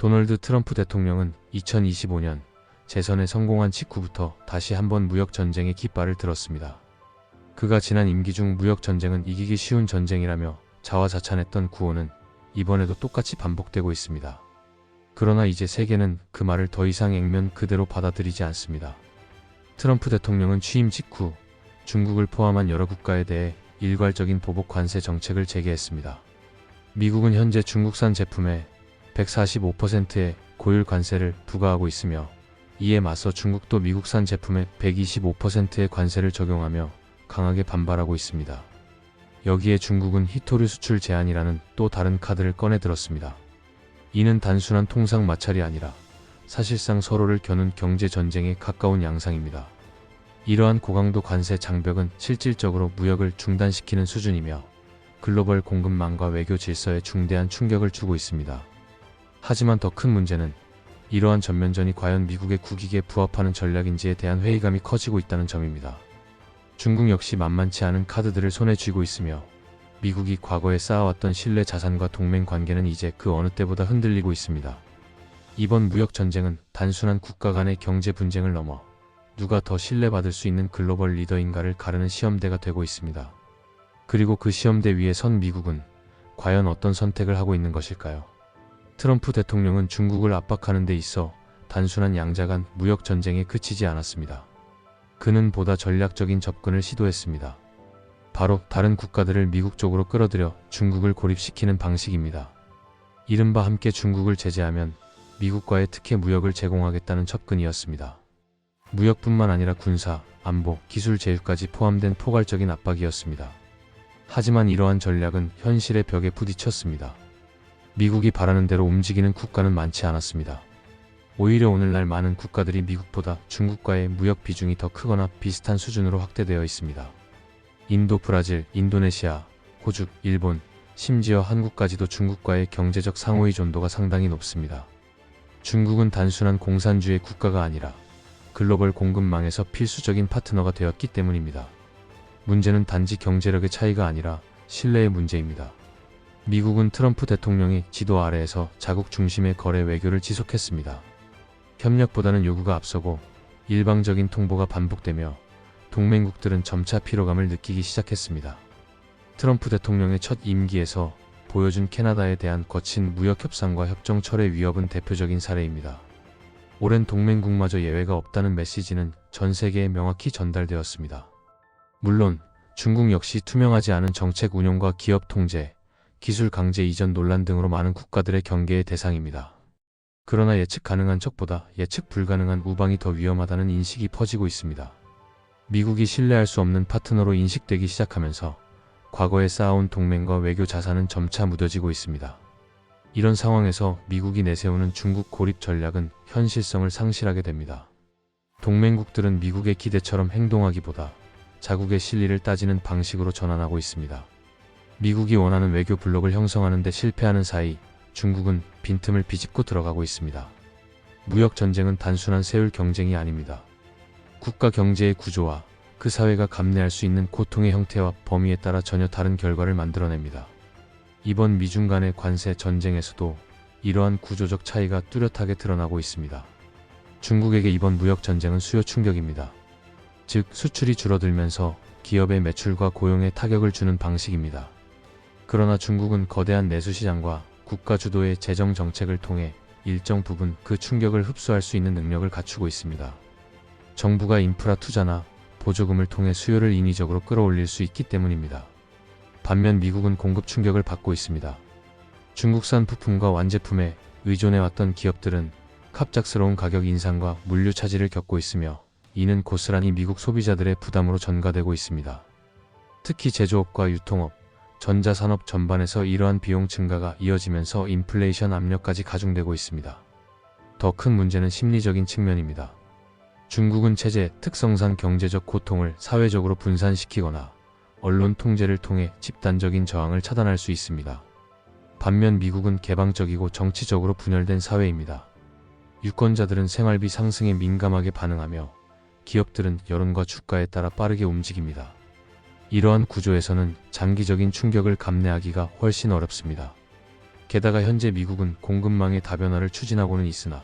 도널드 트럼프 대통령은 2025년 재선에 성공한 직후부터 다시 한번 무역 전쟁의 깃발을 들었습니다. 그가 지난 임기 중 무역 전쟁은 이기기 쉬운 전쟁이라며 자화자찬했던 구호는 이번에도 똑같이 반복되고 있습니다. 그러나 이제 세계는 그 말을 더 이상 액면 그대로 받아들이지 않습니다. 트럼프 대통령은 취임 직후 중국을 포함한 여러 국가에 대해 일괄적인 보복 관세 정책을 재개했습니다. 미국은 현재 중국산 제품에 145%의 고율 관세를 부과하고 있으며 이에 맞서 중국도 미국산 제품에 125%의 관세를 적용하며 강하게 반발하고 있습니다. 여기에 중국은 히토류 수출 제한이라는 또 다른 카드를 꺼내 들었습니다. 이는 단순한 통상 마찰이 아니라 사실상 서로를 겨눈 경제 전쟁에 가까운 양상입니다. 이러한 고강도 관세 장벽은 실질적으로 무역을 중단시키는 수준이며 글로벌 공급망과 외교 질서에 중대한 충격을 주고 있습니다. 하지만 더 큰 문제는 이러한 전면전이 과연 미국의 국익에 부합하는 전략인지에 대한 회의감이 커지고 있다는 점입니다. 중국 역시 만만치 않은 카드들을 손에 쥐고 있으며 미국이 과거에 쌓아왔던 신뢰 자산과 동맹 관계는 이제 그 어느 때보다 흔들리고 있습니다. 이번 무역 전쟁은 단순한 국가 간의 경제 분쟁을 넘어 누가 더 신뢰받을 수 있는 글로벌 리더인가를 가르는 시험대가 되고 있습니다. 그리고 그 시험대 위에 선 미국은 과연 어떤 선택을 하고 있는 것일까요? 트럼프 대통령은 중국을 압박하는 데 있어 단순한 양자 간 무역 전쟁에 그치지 않았습니다. 그는 보다 전략적인 접근을 시도했습니다. 바로 다른 국가들을 미국 쪽으로 끌어들여 중국을 고립시키는 방식입니다. 이른바 함께 중국을 제재하면 미국과의 특혜 무역을 제공하겠다는 접근이었습니다. 무역뿐만 아니라 군사, 안보, 기술 제휴까지 포함된 포괄적인 압박이었습니다. 하지만 이러한 전략은 현실의 벽에 부딪혔습니다. 미국이 바라는 대로 움직이는 국가는 많지 않았습니다. 오히려 오늘날 많은 국가들이 미국보다 중국과의 무역 비중이 더 크거나 비슷한 수준으로 확대되어 있습니다. 인도, 브라질, 인도네시아, 호주, 일본, 심지어 한국까지도 중국과의 경제적 상호 의존도가 상당히 높습니다. 중국은 단순한 공산주의 국가가 아니라 글로벌 공급망에서 필수적인 파트너가 되었기 때문입니다. 문제는 단지 경제력의 차이가 아니라 신뢰의 문제입니다. 미국은 트럼프 대통령이 지도 아래에서 자국 중심의 거래 외교를 지속했습니다. 협력보다는 요구가 앞서고 일방적인 통보가 반복되며 동맹국들은 점차 피로감을 느끼기 시작했습니다. 트럼프 대통령의 첫 임기에서 보여준 캐나다에 대한 거친 무역 협상과 협정 철회 위협은 대표적인 사례입니다. 오랜 동맹국마저 예외가 없다는 메시지는 전 세계에 명확히 전달되었습니다. 물론 중국 역시 투명하지 않은 정책 운용과 기업 통제, 기술 강제 이전 논란 등으로 많은 국가들의 경계의 대상입니다. 그러나 예측 가능한 척보다 예측 불가능한 우방이 더 위험하다는 인식이 퍼지고 있습니다. 미국이 신뢰할 수 없는 파트너로 인식되기 시작하면서 과거에 쌓아온 동맹과 외교 자산은 점차 무뎌지고 있습니다. 이런 상황에서 미국이 내세우는 중국 고립 전략은 현실성을 상실하게 됩니다. 동맹국들은 미국의 기대처럼 행동하기보다 자국의 실리를 따지는 방식으로 전환하고 있습니다. 미국이 원하는 외교 블록을 형성하는 데 실패하는 사이 중국은 빈틈을 비집고 들어가고 있습니다. 무역 전쟁은 단순한 세율 경쟁이 아닙니다. 국가 경제의 구조와 그 사회가 감내할 수 있는 고통의 형태와 범위에 따라 전혀 다른 결과를 만들어냅니다. 이번 미중 간의 관세 전쟁에서도 이러한 구조적 차이가 뚜렷하게 드러나고 있습니다. 중국에게 이번 무역 전쟁은 수요 충격입니다. 즉, 수출이 줄어들면서 기업의 매출과 고용에 타격을 주는 방식입니다. 그러나 중국은 거대한 내수 시장과 국가 주도의 재정 정책을 통해 일정 부분 그 충격을 흡수할 수 있는 능력을 갖추고 있습니다. 정부가 인프라 투자나 보조금을 통해 수요를 인위적으로 끌어올릴 수 있기 때문입니다. 반면 미국은 공급 충격을 받고 있습니다. 중국산 부품과 완제품에 의존해왔던 기업들은 갑작스러운 가격 인상과 물류 차질을 겪고 있으며 이는 고스란히 미국 소비자들의 부담으로 전가되고 있습니다. 특히 제조업과 유통업, 전자산업 전반에서 이러한 비용 증가가 이어지면서 인플레이션 압력까지 가중되고 있습니다. 더 큰 문제는 심리적인 측면입니다. 중국은 체제, 특성상 경제적 고통을 사회적으로 분산시키거나 언론 통제를 통해 집단적인 저항을 차단할 수 있습니다. 반면 미국은 개방적이고 정치적으로 분열된 사회입니다. 유권자들은 생활비 상승에 민감하게 반응하며 기업들은 여론과 주가에 따라 빠르게 움직입니다. 이러한 구조에서는 장기적인 충격을 감내하기가 훨씬 어렵습니다. 게다가 현재 미국은 공급망의 다변화를 추진하고는 있으나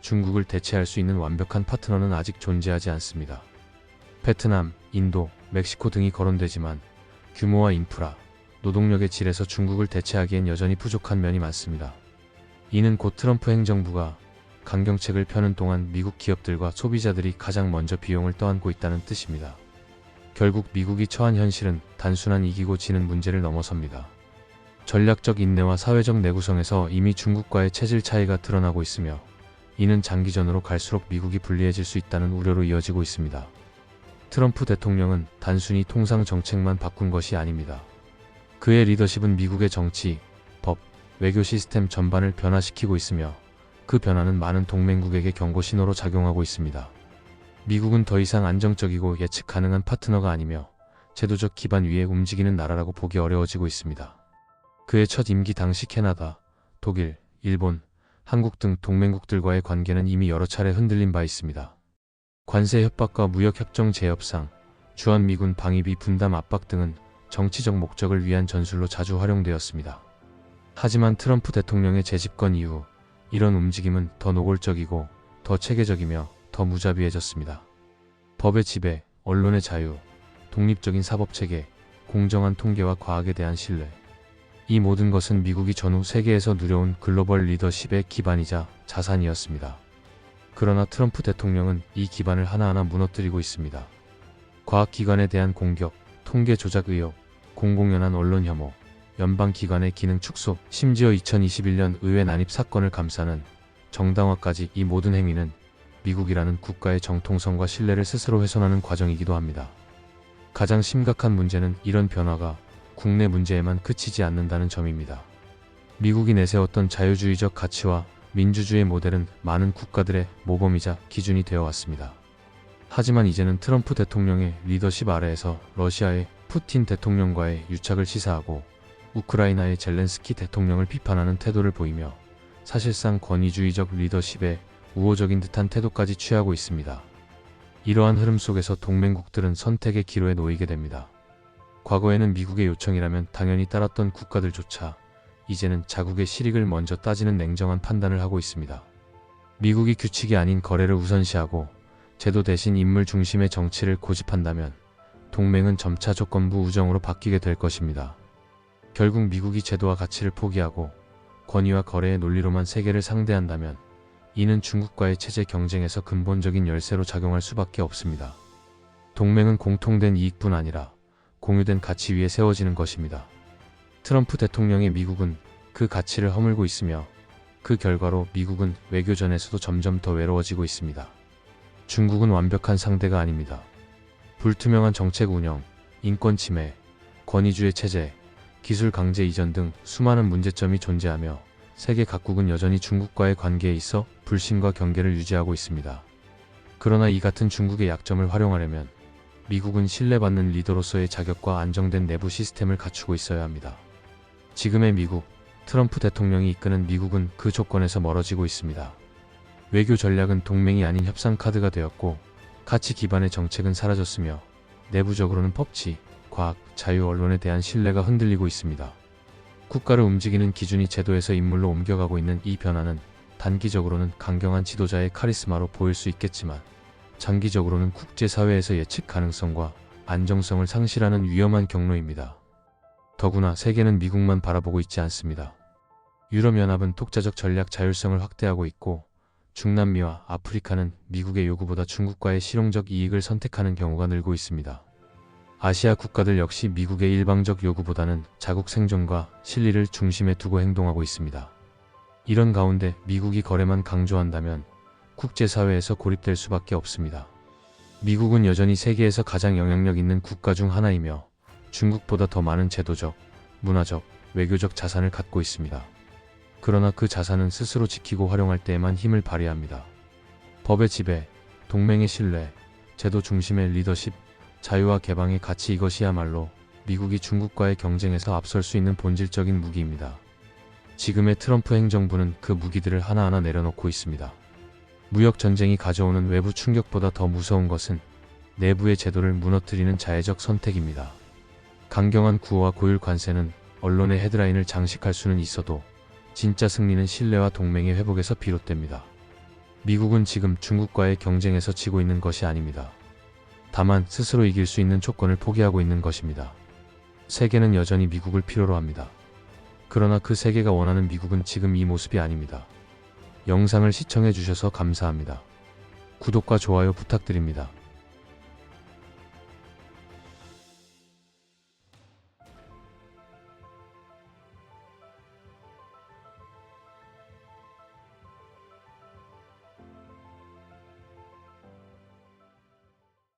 중국을 대체할 수 있는 완벽한 파트너는 아직 존재하지 않습니다. 베트남, 인도, 멕시코 등이 거론되지만 규모와 인프라, 노동력의 질에서 중국을 대체하기엔 여전히 부족한 면이 많습니다. 이는 곧 트럼프 행정부가 강경책을 펴는 동안 미국 기업들과 소비자들이 가장 먼저 비용을 떠안고 있다는 뜻입니다. 결국 미국이 처한 현실은 단순한 이기고 지는 문제를 넘어섭니다. 전략적 인내와 사회적 내구성에서 이미 중국과의 체질 차이가 드러나고 있으며 이는 장기전으로 갈수록 미국이 불리해질 수 있다는 우려로 이어지고 있습니다. 트럼프 대통령은 단순히 통상 정책만 바꾼 것이 아닙니다. 그의 리더십은 미국의 정치, 법, 외교 시스템 전반을 변화시키고 있으며 그 변화는 많은 동맹국에게 경고 신호로 작용하고 있습니다. 미국은 더 이상 안정적이고 예측 가능한 파트너가 아니며 제도적 기반 위에 움직이는 나라라고 보기 어려워지고 있습니다. 그의 첫 임기 당시 캐나다, 독일, 일본, 한국 등 동맹국들과의 관계는 이미 여러 차례 흔들린 바 있습니다. 관세 협박과 무역 협정 재협상, 주한미군 방위비 분담 압박 등은 정치적 목적을 위한 전술로 자주 활용되었습니다. 하지만 트럼프 대통령의 재집권 이후 이런 움직임은 더 노골적이고 더 체계적이며 더 무자비해졌습니다. 법의 지배, 언론의 자유, 독립적인 사법체계, 공정한 통계와 과학에 대한 신뢰. 이 모든 것은 미국이 전후 세계에서 누려온 글로벌 리더십의 기반이자 자산이었습니다. 그러나 트럼프 대통령은 이 기반을 하나하나 무너뜨리고 있습니다. 과학기관에 대한 공격, 통계 조작 의혹, 공공연한 언론 혐오, 연방기관의 기능 축소, 심지어 2021년 의회 난입 사건을 감싸는 정당화까지 이 모든 행위는 미국이라는 국가의 정통성과 신뢰를 스스로 훼손하는 과정이기도 합니다. 가장 심각한 문제는 이런 변화가 국내 문제에만 그치지 않는다는 점입니다. 미국이 내세웠던 자유주의적 가치와 민주주의 모델은 많은 국가들의 모범이자 기준이 되어 왔습니다. 하지만 이제는 트럼프 대통령의 리더십 아래에서 러시아의 푸틴 대통령과의 유착을 시사하고 우크라이나의 젤렌스키 대통령을 비판하는 태도를 보이며 사실상 권위주의적 리더십에 우호적인 듯한 태도까지 취하고 있습니다. 이러한 흐름 속에서 동맹국들은 선택의 기로에 놓이게 됩니다. 과거에는 미국의 요청이라면 당연히 따랐던 국가들조차 이제는 자국의 실익을 먼저 따지는 냉정한 판단을 하고 있습니다. 미국이 규칙이 아닌 거래를 우선시하고 제도 대신 인물 중심의 정치를 고집한다면 동맹은 점차 조건부 우정으로 바뀌게 될 것입니다. 결국 미국이 제도와 가치를 포기하고 권위와 거래의 논리로만 세계를 상대한다면 이는 중국과의 체제 경쟁에서 근본적인 열쇠로 작용할 수밖에 없습니다. 동맹은 공통된 이익뿐 아니라 공유된 가치 위에 세워지는 것입니다. 트럼프 대통령의 미국은 그 가치를 허물고 있으며 그 결과로 미국은 외교전에서도 점점 더 외로워지고 있습니다. 중국은 완벽한 상대가 아닙니다. 불투명한 정책 운영, 인권 침해, 권위주의 체제, 기술 강제 이전 등 수많은 문제점이 존재하며 세계 각국은 여전히 중국과의 관계에 있어 불신과 경계를 유지하고 있습니다. 그러나 이 같은 중국의 약점을 활용하려면 미국은 신뢰받는 리더로서의 자격과 안정된 내부 시스템을 갖추고 있어야 합니다. 지금의 미국, 트럼프 대통령이 이끄는 미국은 그 조건에서 멀어지고 있습니다. 외교 전략은 동맹이 아닌 협상 카드가 되었고 가치 기반의 정책은 사라졌으며 내부적으로는 법치, 과학, 자유 언론에 대한 신뢰가 흔들리고 있습니다. 국가를 움직이는 기준이 제도에서 인물로 옮겨가고 있는 이 변화는 단기적으로는 강경한 지도자의 카리스마로 보일 수 있겠지만 장기적으로는 국제사회에서 예측 가능성과 안정성을 상실하는 위험한 경로입니다. 더구나 세계는 미국만 바라보고 있지 않습니다. 유럽연합은 독자적 전략 자율성을 확대하고 있고 중남미와 아프리카는 미국의 요구보다 중국과의 실용적 이익을 선택하는 경우가 늘고 있습니다. 아시아 국가들 역시 미국의 일방적 요구보다는 자국 생존과 실리를 중심에 두고 행동하고 있습니다. 이런 가운데 미국이 거래만 강조한다면 국제사회에서 고립될 수밖에 없습니다. 미국은 여전히 세계에서 가장 영향력 있는 국가 중 하나이며 중국보다 더 많은 제도적, 문화적, 외교적 자산을 갖고 있습니다. 그러나 그 자산은 스스로 지키고 활용할 때에만 힘을 발휘합니다. 법의 지배, 동맹의 신뢰, 제도 중심의 리더십, 자유와 개방의 가치 이것이야말로 미국이 중국과의 경쟁에서 앞설 수 있는 본질적인 무기입니다. 지금의 트럼프 행정부는 그 무기들을 하나하나 내려놓고 있습니다. 무역 전쟁이 가져오는 외부 충격보다 더 무서운 것은 내부의 제도를 무너뜨리는 자해적 선택입니다. 강경한 구호와 고율 관세는 언론의 헤드라인을 장식할 수는 있어도 진짜 승리는 신뢰와 동맹의 회복에서 비롯됩니다. 미국은 지금 중국과의 경쟁에서 지고 있는 것이 아닙니다. 다만 스스로 이길 수 있는 조건을 포기하고 있는 것입니다. 세계는 여전히 미국을 필요로 합니다. 그러나 그 세계가 원하는 미국은 지금 이 모습이 아닙니다. 영상을 시청해 주셔서 감사합니다. 구독과 좋아요 부탁드립니다.